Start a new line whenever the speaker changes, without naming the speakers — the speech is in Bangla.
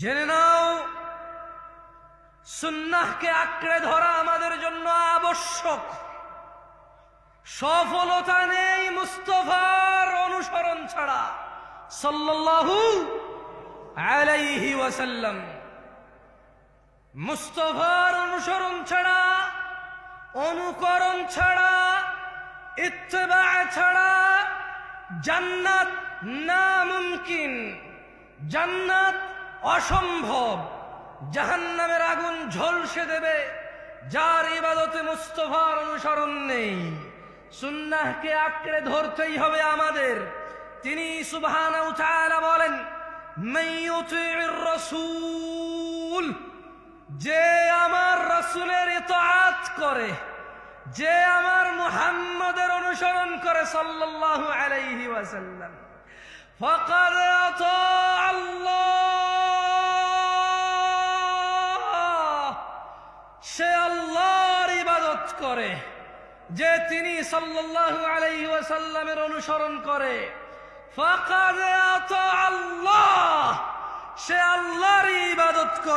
জেনে নাও, সুন্নাহকে আঁকড়ে ধরা আমাদের জন্য আবশ্যক। সফলতা নেই মুস্তফার অনুসরণ ছাড়া। সাল্লাল্লাহু আলাইহি ওয়াসাল্লাম। মুস্তফার অনুসরণ ছাড়া, অনুকরণ ছাড়া, ইত্তেবা ছাড়া জান্নাত না মুমকিন জান্নাত অসম্ভব। জাহান্নামের আগুন ঝলসে দেবে, যার ইবাদতে মুস্তফার অনুসরণ নেই। সুন্নাহকে আঁকড়ে ধরতেই হবে আমাদের। তিনি সুবহানাহু ওয়া তাআলা বলেন রাসূল যে আমার রাসূলের ইতাআত করে, যে আমার মুহাম্মদের অনুসরণ করে সাল্লাল্লাহু আলাইহি ওয়াসাল্লাম। ফাকাদ করে যে তিনি সাল্লাহ আলাইহি ওয়াসাল্লামের অনুসরণ করে। ফাকাদ আল্লাহ সে আল্লাহর ইবাদত করে।